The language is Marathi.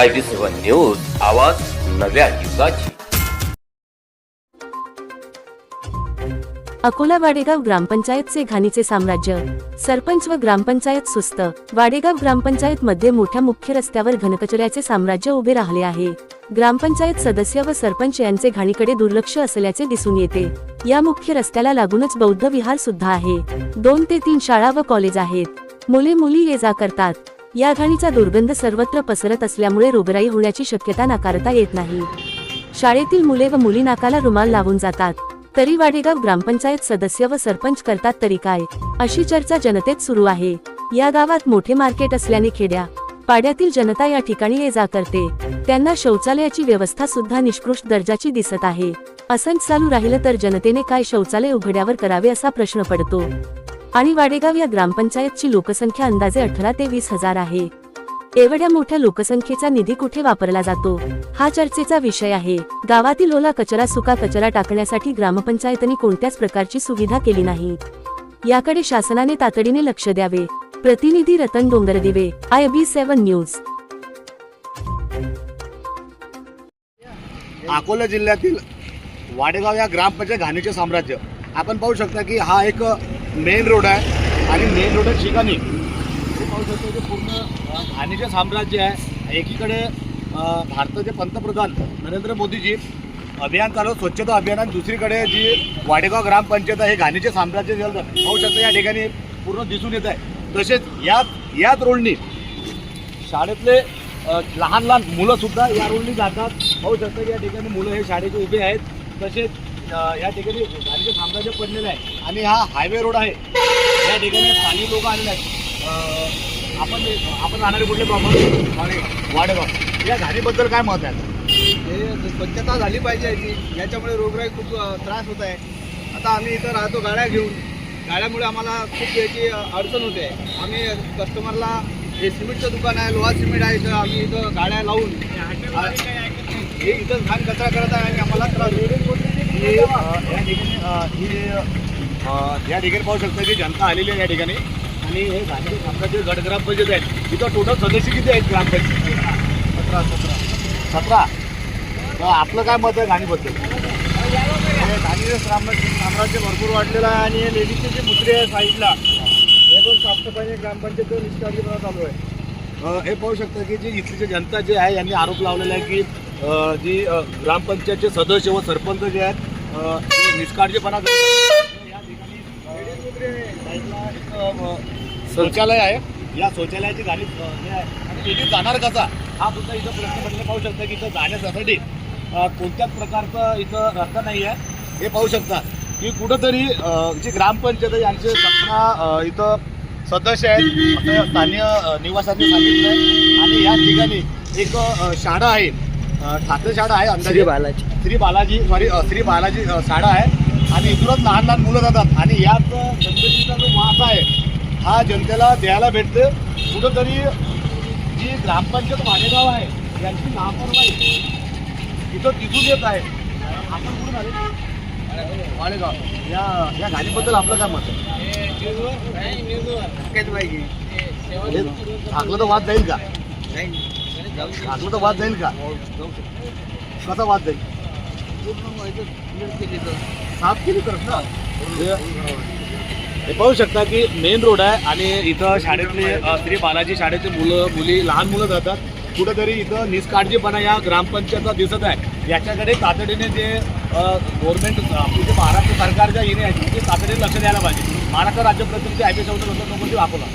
आय बी सेवन न्यूज आवाज नव्या युगाची. अकोला वाडेगाव ग्रामपंचायतचे घाणीचे साम्राज्य. सरपंच व ग्रामपंचायत सुस्त. वाडेगाव ग्रामपंचायत मध्ये मोठ्या मुख्य रस्त्यावर घनकचऱ्याचे साम्राज्य उभे राहिले आहे. ग्रामपंचायत सदस्य व सरपंच यांचे घाणीकडे दुर्लक्ष असल्याचे दिसून येते. या मुख्य रस्त्याला लागूनच बौद्ध विहार सुद्धा आहे. दोन ते तीन शाळा व कॉलेज आहेत. मुले मुली ये जा करतात. या घाणीचा दुर्गंध सर्वत्र पसरत असल्यामुळे रोगराई होण्याची शक्यता नाकारता येत नाही. शाळेतील मुले व मुली नाकाला रुमाल लावून जातात. तरी वाडेगाव ग्रामपंचायत सदस्य व सरपंच करतात तरी काय? अशी चर्चा जनतेत सुरू आहे. या गावात मोठे मार्केट असल्याने खेड्या पाड्यातील जनता या ठिकाणी ये जा करते. त्यांना शौचालयाची व्यवस्था सुद्धा निष्कृष्ट दर्जाची दिसत आहे. असंच चालू राहिलं तर जनतेने काय शौचालय उघड्यावर करावे असा प्रश्न पडतो. आणि वाडेगाव या ग्रामपंचायतची लोकसंख्या अंदाजे अठरा ते वीस हजार आहे. एवढ्या मोठ्या लोकसंख्येचा निधी कुठे वापरला जातो? हा चर्चेचा विषय आहे. गावातील ओला कचरा सुका कचरा टाकण्यासाठी ग्रामपंचायतनी कोणत्याच प्रकारची सुविधा केली नाही. याकडे शासनाने तातडीने लक्ष द्यावे. प्रतिनिधी Ratan Dongardive I B seven news Akola जिल्ह्यातील वाडेगाव या ग्रामपंचायत घाणीचे साम्राज्य. आपण पाहू शकता की हा एक मेन रोड आहे आणि मेन रोडच्या ठिकाणी पाहू शकतो की पूर्ण घाणीचे साम्राज्य आहे. एकीकडे भारताचे पंतप्रधान नरेंद्र मोदीजी अभियान चालू स्वच्छता अभियान आणि दुसरीकडे जी वाडेगाव ग्रामपंचायत आहे हे घाणीचे साम्राज्य पाहू शकतं या ठिकाणी पूर्ण दिसून येत आहे. तसेच याच याच रोडनी शाळेतले लहान लहान मुलंसुद्धा या रोडनी जातात. पाहू शकतं की या ठिकाणी मुलं हे शाळेचे उभे आहेत. तसेच या ठिकाणी गाडीचे साम्राज्य पडलेलं आहे आणि हा हायवे रोड आहे. या ठिकाणी स्थानिक लोक आलेले आहेत. आपण आपण राहणारे कुठले प्रॉपर वाडेगाव. वाडेगाव. या घाणीबद्दल काय मत आहे? हे स्वच्छता झाली पाहिजे याची याच्यामुळे रोगराई खूप त्रास होत आहे. आता आम्ही इथं राहतो गाड्या घेऊन. गाड्यामुळे आम्हाला खूप याची अडचण होते. आम्ही कस्टमरला हे सिमेंटचं दुकान आहे लोहा सिमेंट आहे इथं. आम्ही इथं गाड्या लावून हे इथं घाण कचरा करत आहे आणि आम्हाला त्रास या ठिकाणी ही या ठिकाणी पाहू शकता की जनता आलेली आहे या ठिकाणी. आणि हे घाणीचे साम्राज्य गट ग्रामपंचायत आहेत. इथं टोटल सदस्य किती आहेत ग्रामपंचायत? सतरा सतरा. सतरा? तर आपलं काय मत आहे घाणीबद्दल घाणीचं साम्राज्य साम्राज्य भरपूर वाढलेलं आहे आणि हे लेडीजचे जे मुद्रे आहे साईडला हे पण साफसफाई ग्रामपंचायत निष्काळजीपणा चालू आहे. हे पाहू शकता की जी इथली जी जनता जे आहे यांनी आरोप लावलेला आहे की जी ग्रामपंचायतचे सदस्य व सरपंच जे आहेत निष्काळजीपणा या ठिकाणी, एक, शौचालय आहे. या शौचालयाची गाडी हे आहे. आणि तिथे जाणार कसा हा सुद्धा इथं प्रश्न म्हटलं पाहू शकता की इथं जाण्यासाठी कोणत्याच प्रकारचं इथं रस्ता नाही आहे. हे पाहू शकता की कुठंतरी जी ग्रामपंचायत आहे यांचे सतरा इथं सदस्य आहेत. स्थानीय निवासांनी सांगितलं आहे आणि या ठिकाणी एक शाळा आहे. ठाकरे शाळा आहे अंदाजे बालाजी. श्री बालाजी सॉरी श्री बालाजी शाळा आहे. आणि इथूनच लहान लहान मुलं जातात. आणि याच अ, गणपतीचा जो वास आहे हा जनतेला द्यायला भेटते कुठंतरी जी ग्रामपंचायत वाडेगाव आहे यांची लापरवाही इथं दिसून येत आहे. आपण कुठून आले? वाडेगाव. या या गाडीबद्दल आपलं काय मत आहे? हे झाकलं तर वाद जाईल का? घातलं तर वाद जाईल का? कसा वाद जाईल? साफ केली तर ना? हे- पाहू शकता की मेन रोड आहे आणि इथं शाळेतले श्री बालाजी शाळेचे मुलं मुली लहान मुलं जातात. कुठंतरी इथं निष्काळजीपणा या ग्रामपंचायतला दिसत आहे. याच्याकडे तातडीने जे गव्हर्नमेंट म्हणजे आपली जे महाराष्ट्र सरकारच्या येणे आहे ते तातडीने लक्ष द्यायला पाहिजे. महाराष्ट्र राज्य प्रतिनिधी आय पी एस होतं नको वापरला